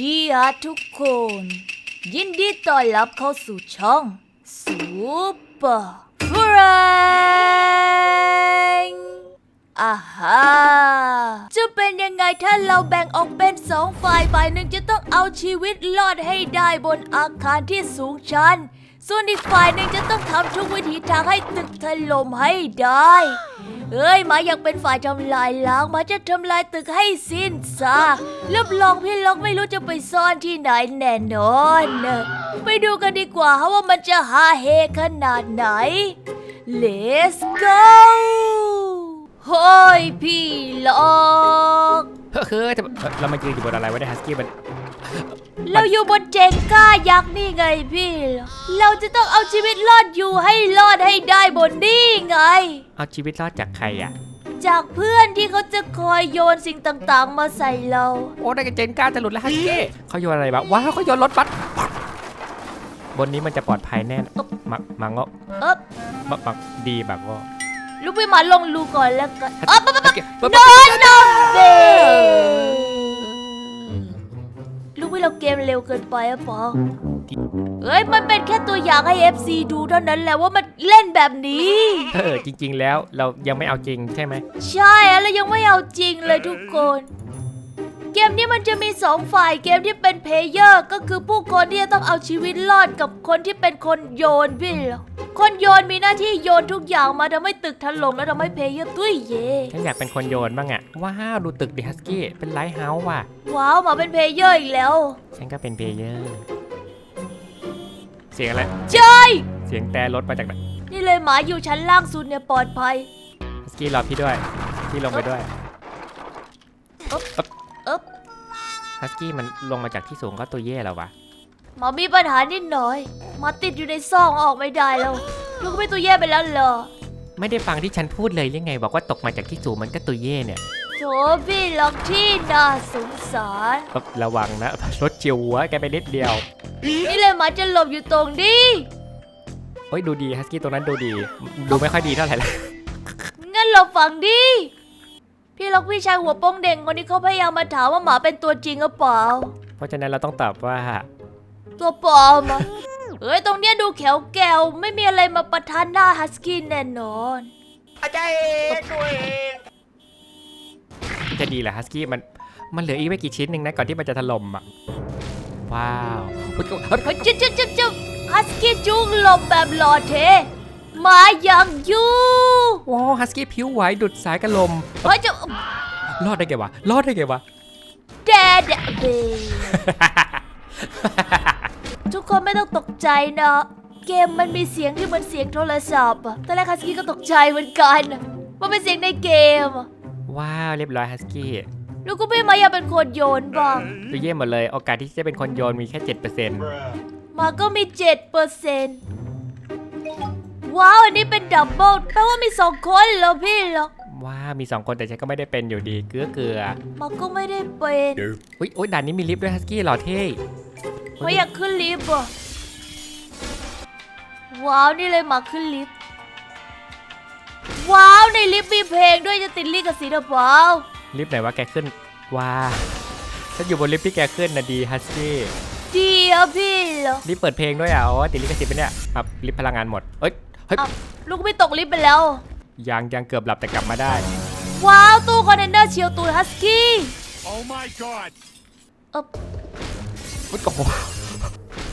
ดีฮะทุกคน ยินดีต้อนรับเข้าสู่ช่องซูเปอร์ฟรนอาฮาจะเป็นยังไงถ้าเราแบ่งออกเป็นสองฝ่ายฝ่ายหนึ่งจะต้องเอาชีวิตรอดให้ได้บนอาคารที่สูงชัน ส่วนอีกฝ่ายหนึ่งจะต้องทำทุกวิธีทางให้ตึกถล่มให้ได้ เอ้ยหมาอยากเป็นฝ่ายทำลายล้างหมาจะทำลายตึกให้สิ้นซากรับรองพี่ล็อกไม่รู้จะไปซ่อนที่ไหนแน่นอนไปดูกันดีกว่าว่ามันจะฮาเฮขนาดไหน Let's go เฮ้ยพี่ล็อกเฮ้ยเรามายืนอยู่บนอะไรวะเนี่ยฮัสกี้มัน เราอยู่บนเจงก้ายักษ์นี่ไงพี่ล็อกเราจะต้องเอาชีวิตรอดอยู่ให้รอดให้ได้บนนี่ไง เอาชีวิตรอดจากใครอะ จากเพื่อนที่เขาจะคอยโยนสิ่งต่างๆ มาใส่เรา โอ้ได้กันเจนกล้าจะหลุดแล้วฮัสกี้เขาโยนอะไรบ้างว้าวเขาโยนรถบัสบนนี้มันจะปลอดภัยแน่นมักมังเงาะเอ๊บ มักมักดีแบบว่าลูกพี่หมาลงรูก่อนแล้วกันเอ๊บปั๊บปั๊บฮัสกี้ปั๊บโดปั๊บนโดน เบลูกพี่เราเกมเร็วเกินไปอะปอเอ้ยมันเป็นแค่ตัวอย่างให้ FC ดูเท่านั้นแหละว่ามันเล่นแบบนี้ เออจริง ๆ แล้วเรายังไม่เอาจริงใช่ไหม ใช่อะแล้วยังไม่เอาจริงเลยทุกคน เกมนี้มันจะมีสองฝ่ายเกมที่เป็นเพลเยอร์ก็คือผู้คนที่จะต้องเอาชีวิตรอดกับคนที่เป็นคนโยนพี่เหรอคนโยนมีหน้าที่โยนทุกอย่างมาทำให้ตึกถล่มและทำให้เพลเยอร์ตุ้ยเย่ฉันอยากเป็นคนโยนบ้างอะว้าวดูตึกดิฮัสกี้เป็นไลท์เฮาส์ว่ะ ว้าวหมาเป็นเพลเยอร์อีกแล้ว ฉันก็เป็นเพลเยอร์ เสียงอะไรใช่เสียงแต่รถมาจากไหนนี่เลยหมาอยู่ชั้นล่างสุดเนี่ยปลอดภัยฮัสกี้รอพี่ด้วยพี่ลงไปด้วยเอ๊บ ฮัสกี้มันลงมาจากที่สูงก็ตัวเย่แล้ววะหมามีปัญหานิดหน่อยหมาติดอยู่ในซองออกไม่ได้แล้วลูกไม่ตัวแย่ไปแล้วเหรอไม่ได้ฟังที่ฉันพูดเลยหรือไง บอกว่าตกมาจากที่สูงมันก็ตัวเย่เนี่ยโถพี่ล็อกที่น่าสงสารปั๊บระวังนะรถเจียวหัวแกไปนิดเดียว นี่เลยหมาจะหลบอยู่ตรงนี้เฮ้ยดูดีฮัสกี้ตรงนั้นดูดี ดูไม่ค่อยดีเท่าไหร่ละงั้นหลบฝั่งดิ พี่ล็อกพี่ชายหัวโป้งเด่งคนนี้เขาพยายามมาถามว่าหมาเป็นตัวจริงหรือเปล่า เพราะฉะนั้นเราต้องตอบว่า ตัวปลอมอะเฮ้ยตรงเนี้ยดูแขวแกวไม่มีอะไรมาประทานหน้าฮัสกี้แน่นอนจะดีเหรอฮัสกี้มันมันเหลืออีกไม่กี่ชิ้นหนึ่งนะก่อนที่มันจะถล่มอะ ว้าวเฮ้ยเฮ้ยเฮ้ยจุ๊บจุ๊บจุ๊บจุ๊บฮัสกี้จุกหลบแบบหล่อเทห มาอย่างยู่ว้าวฮัสกี้ผิวไหวดุดสายกระลมเฮ้ยจะรอดได้ไงวะรอดได้ไงวะแดดเบทุกคนไม่ต้องตกใจนะเกมมันมีเสียงที่เหมือนเสียงโทรศัพท์ตอนแรกฮัสกี้ก็ตกใจเหมือนกัน มันเป็นเสียงในเกม ว้าวเรียบร้อยฮัสกี้แล้วก็ไม่มาอยากเป็นคนโยนบ้างตัเย่หมดเลยโอกาสที่จะเป็นคนโยนมีแค่ 7%มาก็มี 7% ว้าว อันนี้เป็นดับเบิลแปลว่ามีสองคนเหรอพี่เหรอว้าวมีสองคนแต่ฉันก็ไม่ได้เป็นอยู่ดีเกลือเกลือมาก็ไม่ได้เป็นอุ้ยอุ้ยด่านนี้มีลิฟต์ด้วยฮัสกี้หล่อเท่ไม่อยากขึ้นลิฟต์อะว้าวนี่เลยมาขึ้นลิฟต์ว้าวในลิฟต์มีเพลงด้วยจะติดลิขสิทธิ์หรือเปล่าลิฟต์ไหนวะแกขึ้นว้าวฉันอยู่บนลิฟต์ที่แกขึ้นนะดีฮัสกี้ดีอะพี่เหรอลิฟต์เปิดเพลงด้วยอะอ๋อติดลิขสิทธิ์ไปะเนี่ยครับลิฟต์พลังงานหมดเอ้ย เฮ้ย อ้าวลูกไม่ตกลิฟต์ไปแล้ว ยังยังเกือบหลับแต่กลับมาได้ ว้าว ตู้คอนเทนเนอร์เชียวตูนฮัสกี้ Oh my god! เอ๊บอุ๊ยโอ้โห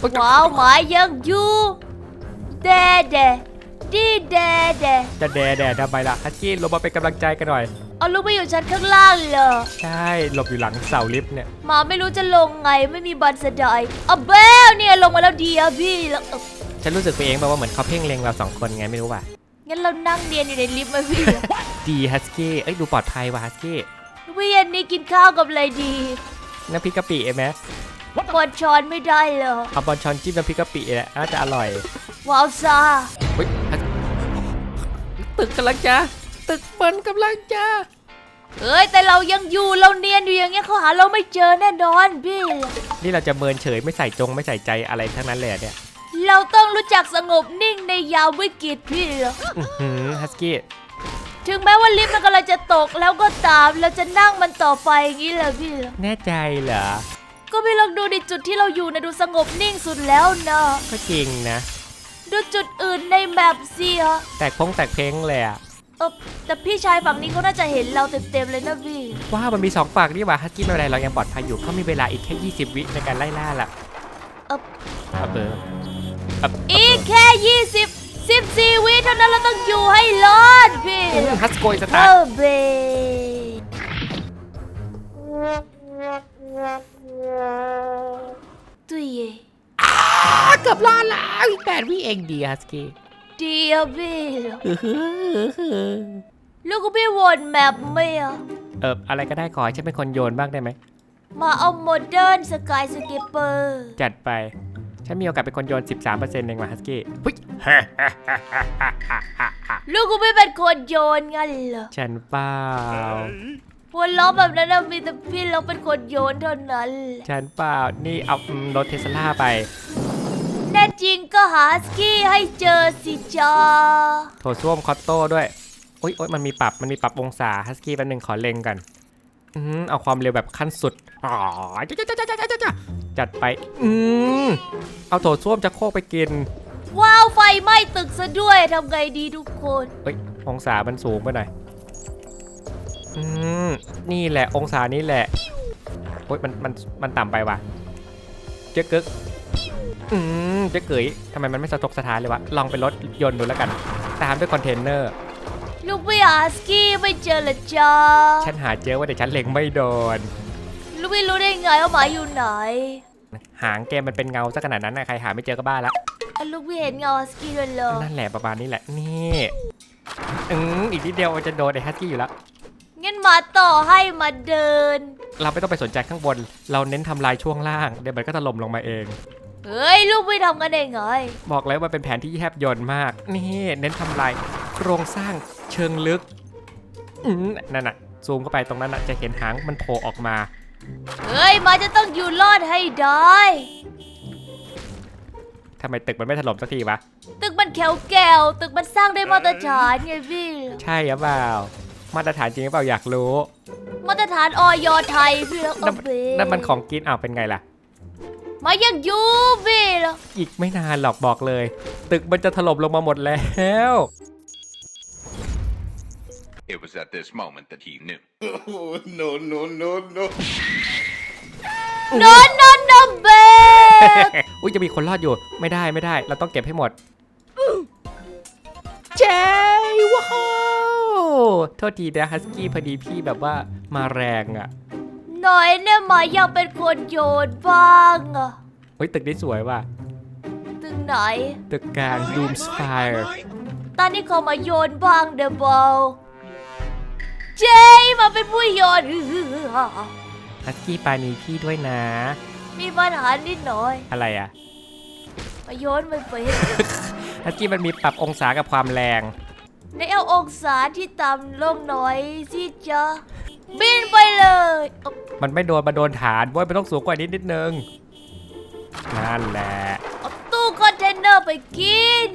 อุ๊ยว้าวหมายังอยู่แดแดดีแดแดจะแดแดดทำไมล่ะฮัสกี้ลงมาเป็นกำลังใจกันหน่อย เอาลูกไปอยู่ชั้นข้างล่างเหรอใช่หลบอยู่หลังเสาลิฟต์เนี่ยหมาไม่รู้จะลงไงไม่มีบันสะไดเอาเบลเนี่ยลงมาแล้วดีอะพี่แล้วเอ้า ฉันรู้สึกไปเองแบบว่าเหมือนเขาเพ่งเล็งเราสองคนไงไม่รู้ว่ะงั้นเรานั่งเรียนอยู่ในลิฟต์ไหมาพี่ดีฮัสกี้เอ้ยดูปลอดภัยว่ะฮัสกี้ลูกพี่เย็นนี้กินข้าวกับอะไรดีน้ำพริกกะปิเอ้ไหมกดช้อนไม่ได้เหรอเอาบอลช้อนจิ้มน้ำพริกกะปิเนี่ยน่าจะอร่อยว้าวซาเฮ้ยฮัสตึกกำลังจะตึกมันกำลังจะเอ้ยแต่เรายังอยู่เราเนียนอยู่อย่างเงี้ยเขาหาเราไม่เจอแน่นอนพี่ นี่เราจะเมินเฉยไม่ใส่จงไม่ใส่ใจอะไรทั้งนั้นเลยอะเนี่ย เราต้องรู้จักสงบนิ่งในยามวิกฤตพี่อื้อหือฮัสกี้ถึงแม้ว่าลิฟต์มันกำลังจะตกแล้วก็ตาม เราจะนั่งมันต่อไปอย่างนี้แหละพี่ แน่ใจเหรอ ก็พี่ลองดูในจุดที่เราอยู่นะดูสงบนิ่งสุดแล้วนะก็จริงนะ ดูจุดอื่นในแมปสิฮะแตกพงแตกเพลงเลยอะเออแต่พี่ชายฝั่งนี้เขาน่าจะเห็นเราเต็มๆเลยนะพี่ว้าวมันมีสองฝั่งนี่หว่าฮัสกี้ไม่เป็นไรเรายังปลอดภัยอยู่เขามีเวลาอีกแค่ 20 วิในการไล่ล่าล่ะเออเอาเบอร์เอาอีกแค่ 20 14วิเท่านั้นเราต้องอยู่ให้รอดพี่ฮัสโกยสเอตาร์ทอเบตุยเยเกือบรอดแล้วอีกแปดวิเองดีฮัสกี้เดียวพี่ลูกก็พี่วนแมปไหมอะเอออะไรก็ได้ขอให้ฉันเป็นคนโยนบ้างได้ไหมมาเอาโมเดิร์นสกายสกิปเปอร์จัดไป ฉันมีโอกาสเป็นคนโยน 13%เองว่ะฮัสกี้หุ้ยลูกก็ไม่เป็นคนโยนงั้นเหรอฉันเปล่า หัวล้อแบบนั้นนะมีแต่พี่เราเป็นคนโยนเท่านั้นแหละฉันเปล่า นี่เอาอืมรถเทสลาไป แน่จริงก็หาสกี้ให้เจอสิจ้าโถส้วมคอตโต้ด้วยโอ๊ยโอ๊ยมันมีปรับ มันมีปรับองศาฮัสกี้แป๊บนึงขอเล็งกันอืมเอาความเร็วแบบขั้นสุดอ๋อจ้าจ้าจ้าจ้าจ้าจ้า จัดไป อืมเอาโถส้วมจะโครกไปกิน ว้าวไฟไหม้ตึกซะด้วยทำไงดีทุกคนเอ้ย องศามันสูงไปหน่อย อืม นี่แหละ องศานี้แหละ โอ๊ยมัน มัน มันต่ำไปว่ะ เจ๊กึกอืม เจ๊เกยทำไมมันไม่สะทกสะท้านเลยวะ ลองเป็นรถยนต์ดูแล้วกัน ตามด้วยคอนเทนเนอร์ ลูกพี่หาสกี้ไม่เจอละจ้าฉันหาเจอว่าแต่ฉันเล็งไม่โดน ลูกพี่รู้ได้ไงว่าหมาอยู่ไหน หางแกมันเป็นเงาซะขนาดนั้นนะใครหาไม่เจอก็บ้าละอะลูกพี่เห็นเงาฮัสกี้ด้วยเหรอนั่นแหละประมาณนี้แหละนี่อืมอีกนิดเดียวมันจะโดนไอ้ฮัสกี้อยู่แล้วงั้นหมาต่อให้มาเดิน เราไม่ต้องไปสนใจข้างบน เราเน้นทำลายช่วงล่าง เดี๋ยวมันก็ถล่มลงมาเอง เฮ้ย ลูกพี่ทำกันได้ไงบอกเลยว่าเป็นแผนที่แยบยนต์มาก นี่เน้นทำลายโครงสร้างเชิงลึกอืมนั่นน่ะ ซูมเข้าไปตรงนั้นน่ะจะเห็นหางมันโผล่ออกมา เฮ้ยหมาจะต้องอยู่รอดให้ได้ ทำไมตึกมันไม่ถล่มสักทีวะ ตึกมันแขวแก้วตึกมันสร้างได้มาตรฐานไงพี่ใช่หรือเปล่า มาตรฐานจริงหรือเปล่าอยากรู้มาตรฐานออยไทยพี่แล้วนั่เอานไปนั่นมันของกินอ้าวเป็นไงล่ะ มายังอยู่พี่แล้วอีกไม่นานหรอกบอกเลย ตึกมันจะถล่มลงมาหมดแล้ว It was at this moment that he knew. Oh, no, no, no, no. นอนนอนนอนเบกอุ้ยจะมีคนรอดอยู่ไม่ได้ไม่ได้ เราต้องเก็บให้หมดเจ๊ว้าวโทษทีนะฮัสกี้พอดีพี่แบบว่ามาแรงอะ่ะหน่อยเนี่ยหมาอยากเป็นคนโยนบ้างอะเฮ้ยตึกนี้สวยว่ะตึงไหน ตึกกลาง Doom Spire ตอนนี้เขามาโยนบ้างเดอะบอล เจมาเป็นผู้โยนฮัสกี้ปานีพี่ด้วยนะ มีปัญหานิดหน่อย อะไรอะ่ะมาโยนไม่เป็นฮัสกี้มันมีปรับองศากับความแรงในเอาองศาที่ต่ำลงหน่อยสิจ๊ะบินไปเลยเอามันไม่โดนมาโดนฐานเว้ยมันต้องสูงกว่านี้นิดนึง นั่นแหละ เอาตู้คอนเทนเนอร์ไปกิน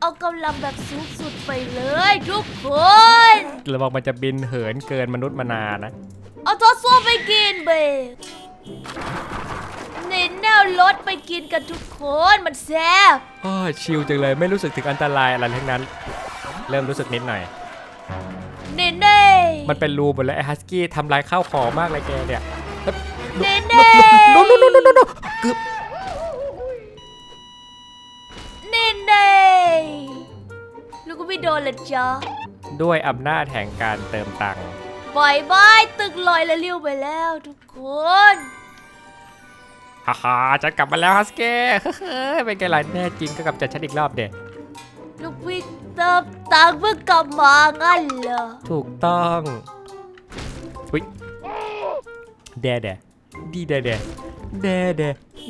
เอากำลังแบบสูงสุดไปเลยทุกคนระวังมันจะบินเหินเกินมนุษย์มานานนะเอาทอดส้วมไปกินเบกเน้นแนวรถไปกินกันทุกคนมันแซ่บอ้อชิลจังเลยไม่รู้สึกถึงอันตรายอะไรทั้งนั้น เริ่มรู้สึกนิดหน่อย เน้นเน่มันเป็นรูหมดเลยไอ้ฮัสกี้ทำลายข้าวของมากเลยแกเนี่ยเน้นเน่โนโนโนโนโนโนเกือบ โดนเลยจ้ะด้วยอำนาจแห่งการเติมตังค์บายบายตึกลอยและเลี้ยวไปแล้วทุกคนฮ่าฮ่าฉันกลับมาแล้วฮัสกี้เฮ้ยเป็นไงล่ะแน่จริงก็กลับจัดฉันอีกรอบเด็ลูกพี่เติมตังค์เพื่อกลับมางั้นเหรอถูกต้องอุ้ยแดแดดีแดแดแดแด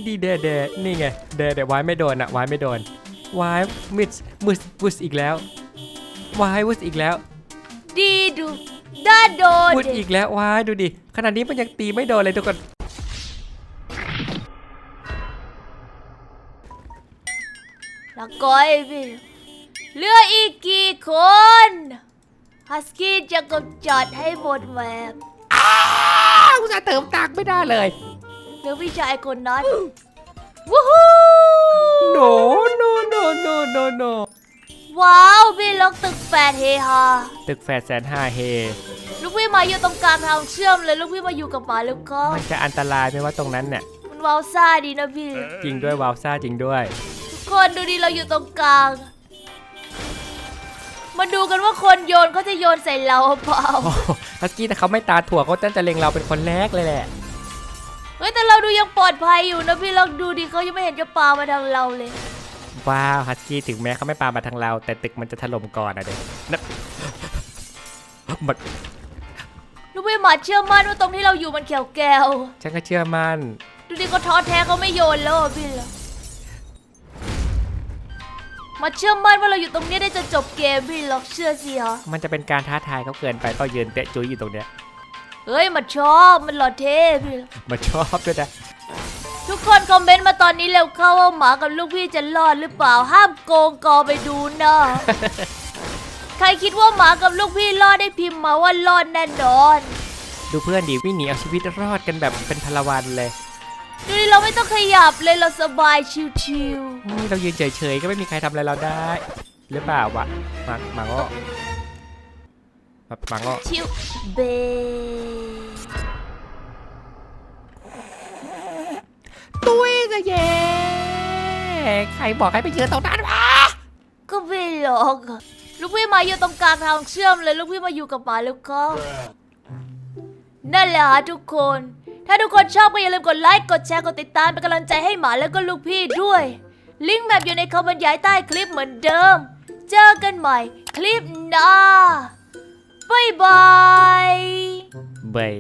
ดีแดแดนี่ไงแดแดวายไม่โดนอะวายไม่โดนวายมิดมุสมุสอีกแล้ว วายวุสอีกแล้วดีดูด้าโดนวุสดิอีกแล้ววายดูดิขนาดนี้มันยังตีไม่โดนเลยทุกคนแล้วก้อยพี่เหลืออีกกี่คนฮัสกี้จะกำจัดให้หมดแมปอ้าวจะเติมตังค์ไม่ได้เลยเหลือพี่ชายคนนั้นวู้ฮู้ no no no no no no ว้าวพี่ล็อกตึกแฝดเฮฮาตึกแฝดแสนห้าเฮ ลูกพี่มาอยู่ตรงกลางทางเชื่อมเลยลูกพี่มาอยู่กับหมาแล้วก็มันจะอันตรายไหมว่าตรงนั้นเนี่ยมันว้าวซ่าดีนะพี่ จริงด้วยวาวซ่าจริงด้วย ทุกคนดูดิเราอยู่ตรงกลาง มาดูกันว่าคนโยนเขาจะโยนใส่เราเปล่า โอ้โหฮัสกี้แต่เขาไม่ตาถั่วเขาจะเล็งเราเป็นคนแรกเลยแหละ เฮ้ยแต่เราดูยังปลอดภัยอยู่นะพี่ลองดูดิเขายังไม่เห็นจะปามาทางเราเลย ว้าวฮัสกี้ถึงแม้เขาไม่ปามาทางเรา แต่ตึกมันจะถล่มก่อนอะเด็กนะมันลูกพี่หมาเชื่อมั่นว่าตรงที่เราอยู่มันเขียวแก้ว ฉันก็เชื่อมั่น ดูดิเขาท้อแท้เขาไม่โยนแล้วอะพี่ละมาเชื่อมั่นว่าเราอยู่ตรงนี้ได้จนจบเกมพี่ล็อกเชื่อสิฮะมันจะเป็นการท้าทายเขาเกินไปก็ยืนเตะจุยอยู่ตรงเนี้ย เฮ้ยมันชอบมันหล่อเท่พี่ละมาชอบด้วยนะ ทุกคนคอมเมนต์มาตอนนี้เร็วเข้าว่าหมากับลูกพี่จะรอดหรือเปล่าห้ามโกงกอไปดูนะใครคิดว่าหมากับลูกพี่รอดได้พิมพ์มาว่ารอดแน่นอน ดูเพื่อนดิวิ่งหนีเอาชีวิตรอดกันแบบเป็นพลวันเลยดูดิเราไม่ต้องขยับเลยเราสบายชิวนี่เรายืนเฉยๆก็ไม่มีใครทำอะไรเราได้ หรือเปล่าวะมามาก็มาก็ๆชิวเบ ตุ้ยจะแย่ใครบอกให้ไปยืนตรงนั้นวะก็ไม่หรอกลูกพี่มาอยู่ตรงกลางทางเชื่อมเลยลูกพี่มาอยู่กับหมาแล้วก็นั่นแหละฮะทุกคน ถ้าทุกคนชอบก็อย่าลืมกดไลค์กดแชร์กดติดตามเป็นกำลังใจให้หมาแล้วก็ลูกพี่ด้วย ลิงก์แบบอยู่ในคอมเมนต์ย้ายใต้คลิปเหมือนเดิม เจอกันใหม่คลิปหน้าบายบายเบย